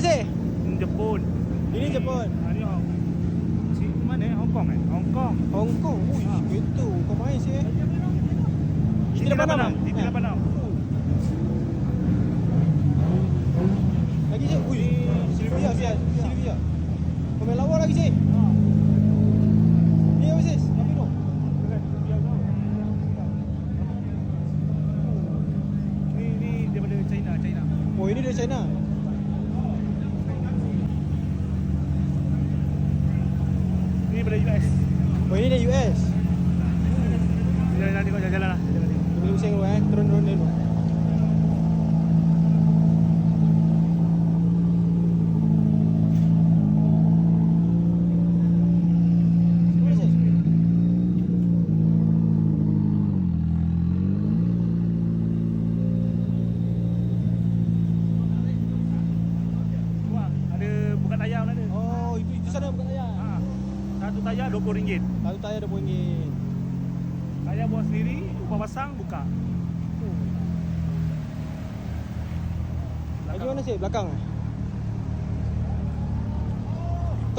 sih? Ini Jepun. Ini Jepun. Ah, ni Hong. Si mana? Hong Kong eh? Hong Kong. Hong Kong. Ui, Ah. gitu. Kau main sih. Lapan 86. enam? Titi Ah. 86. Lagi sih. Ui, Sylvia sih. Sylvia. Kau main lawa lagi sih. Ni apa sih? Apa daripada China. Oh, ini dari China. Ni daripada US. Oh, ini dari US. Jalan-jalan tengok jalan-jalan lah. Jalan tengok. Kita boleh pusing dulu eh. Turun-turun dulu. Mana sih? Wah, ada buka tayar pun ada. Oh, itu itu sana bukan tayar. Ha. Satu tayar RM20. Satu tayar RM20. Tayar buat sendiri, upah pasang buka. Lagi mana sih? Belakang eh?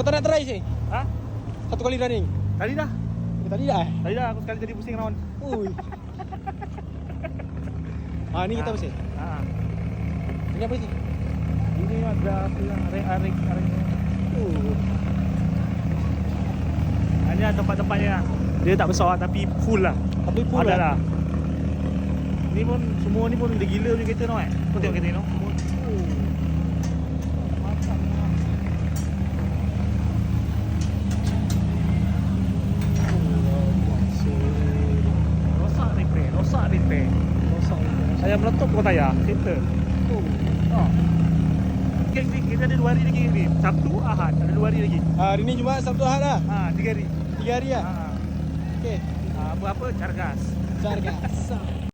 Kau tak nak try sih? Ha? Satu kali running? Tadi dah. Eh, tadi dah eh? Tadi dah aku sekali tadi pusing round. Ui. ah, ni kita apa sih? Ha. Ini apa sih? Ini ada yang arek arek arek. Uh. Hanya tempat-tempatnya. Dia tak besar tapi full lah. Tapi pun Ada lah. Ni pun semua ni pun dah gila punya kereta tau eh. Kau tengok kereta ni tau. Repair. Saya meletup kau tayar kereta. Ha. Kita, kita ada dua hari lagi ni. Sabtu, Ahad. Ada dua hari lagi. Ah, hari ni Jumaat Sabtu Ahad dah. Ha, tiga hari. Tiga hari Ha. lah. Okey. Ha, apa-apa, cargas. Sargas.